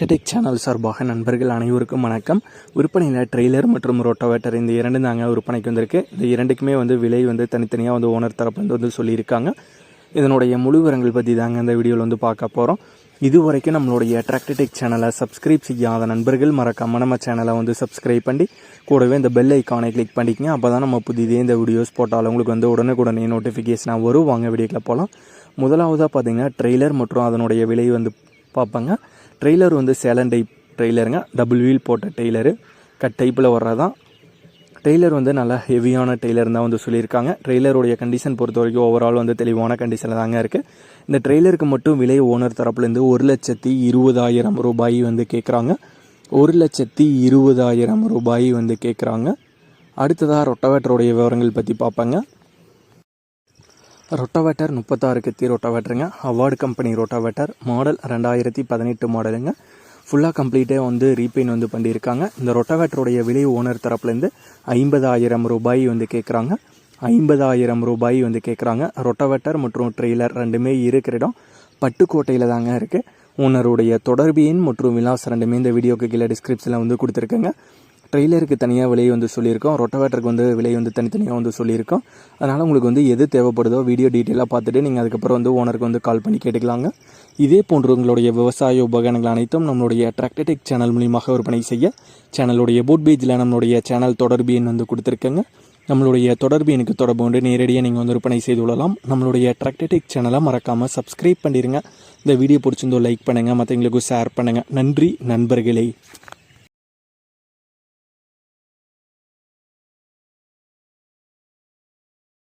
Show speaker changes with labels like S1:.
S1: டெடெக் channel சார்பாக நண்பர்கள் அனைவருக்கும் வணக்கம். விற்பனையில் ட்ரெய்லர் மற்றும் ரோட்டோவேட்டர் இந்த இரண்டு தாங்க விற்பனைக்கு வந்திருக்கு. இந்த இரண்டுக்குமே வந்து விலை வந்து தனித்தனியாக வந்து ஓனர் தரப்புலேருந்து வந்து சொல்லியிருக்காங்க. இதனுடைய முழு விவரங்கள் பற்றி தாங்க இந்த வீடியோவில் வந்து பார்க்க போகிறோம் இது வரைக்கும் நம்மளுடைய அட்ராக்டடெக் சேனலை சப்ஸ்கிரைப் செய்யாத நண்பர்கள் மறக்காம நம்ம சேனலை வந்து சப்ஸ்கிரைப் பண்ணி கூடவே இந்த பெல் ஐக்கானை கிளிக் பண்ணிக்கங்க. அப்போ தான் நம்ம புதிதே இந்த வீடியோஸ் போட்டாலும் உங்களுக்கு வந்து உடனுக்குடனே நோட்டிஃபிகேஷனாக வரும். வாங்க வீடியோக்கில் போகலாம் முதலாவதாக பார்த்தீங்கன்னா ட்ரெய்லர் மற்றும் அதனுடைய விலை வந்து பார்ப்பாங்க. ட்ரெய்லர் வந்து சேலன் டைப் ட்ரெய்லருங்க. டபுள் வீல் போட்ட டெய்லரு. கட் டைப்பில் வர்றதான் டெய்லர் வந்து நல்லா ஹெவியான டெய்லர் தான் வந்து சொல்லியிருக்காங்க. ட்ரெய்லருடைய கண்டிஷன் பொறுத்த வரைக்கும் ஓவரால் வந்து தெளிவான கண்டிஷனில் தாங்க இருக்குது இந்த ட்ரெய்லருக்கு மட்டும் விலை ஓனர் தரப்புலேருந்து ஒரு லட்சத்தி இருபதாயிரம் ரூபாய் வந்து கேட்குறாங்க ஒரு லட்சத்தி இருபதாயிரம் ரூபாய் வந்து கேட்குறாங்க அடுத்ததாக ரொட்டவேட்டருடைய விவரங்கள் பற்றி பார்ப்பாங்க. ரொட்டவேட்டர் முப்பத்தாறு கத்தி ரொட்டவேட்டருங்க. Award company rotavator. மாடல் ரெண்டாயிரத்தி பதினெட்டு மாடலுங்க ஃபுல்லாக கம்ப்ளீட்டே வந்து ரீபெயின் வந்து பண்ணியிருக்காங்க. இந்த ரொட்டவேட்டருடைய விலை ஓனர் தரப்புலேருந்து ஐம்பதாயிரம் ரூபாய் வந்து கேட்குறாங்க ஐம்பதாயிரம் ரூபாய் வந்து கேட்குறாங்க ரொட்டவேட்டர் மற்றும் ட்ரெய்லர் ரெண்டுமே இருக்கிற இடம் பட்டுக்கோட்டையில் தாங்க இருக்குது ஓனருடைய தொடர்பு எண் மற்றும் விலாஸ் ரெண்டுமே இந்த வீடியோக்கு கீழே டிஸ்கிரிப்ஷனில் வந்து கொடுத்துருக்கேங்க. ட்ரெய்லருக்கு தனியாக விலை வந்து சொல்லியிருக்கோம். ரொட்டவேட்டருக்கு வந்து விலை வந்து தனித்தனியாக வந்து சொல்லியிருக்கோம். அதனால் உங்களுக்கு வந்து எது தேவைப்படுதோ வீடியோ டீட்டெயிலாக பார்த்துட்டு நீங்கள் அதுக்கப்புறம் வந்து ஓனருக்கு வந்து கால் பண்ணி கேட்டுக்கலாங்க. இதே போன்று உங்களுடைய விவசாய உபகரணங்கள் அனைத்தும் நம்மளுடைய டிராக்டடிக் சேனல் மூலியமாக விற்பனை செய்ய சேனலுடைய போட் பேஜில் நம்மளுடைய சேனல் தொடர்பு எண் வந்து கொடுத்துருக்கேங்க. நம்மளுடைய தொடர்பு எனக்கு தொடர்பு கொண்டு நேரடியாக நீங்கள் வந்து விற்பனை செய்து கொள்ளலாம். நம்மளுடைய டிராக்டடிக் சேனலை மறக்காமல் சப்ஸ்கிரைப் பண்ணிடுங்க இந்த வீடியோ பிடிச்சிருந்தோ லைக் பண்ணுங்கள் மற்றவங்களுக்கும் ஷேர் பண்ணுங்கள் நன்றி நண்பர்களே.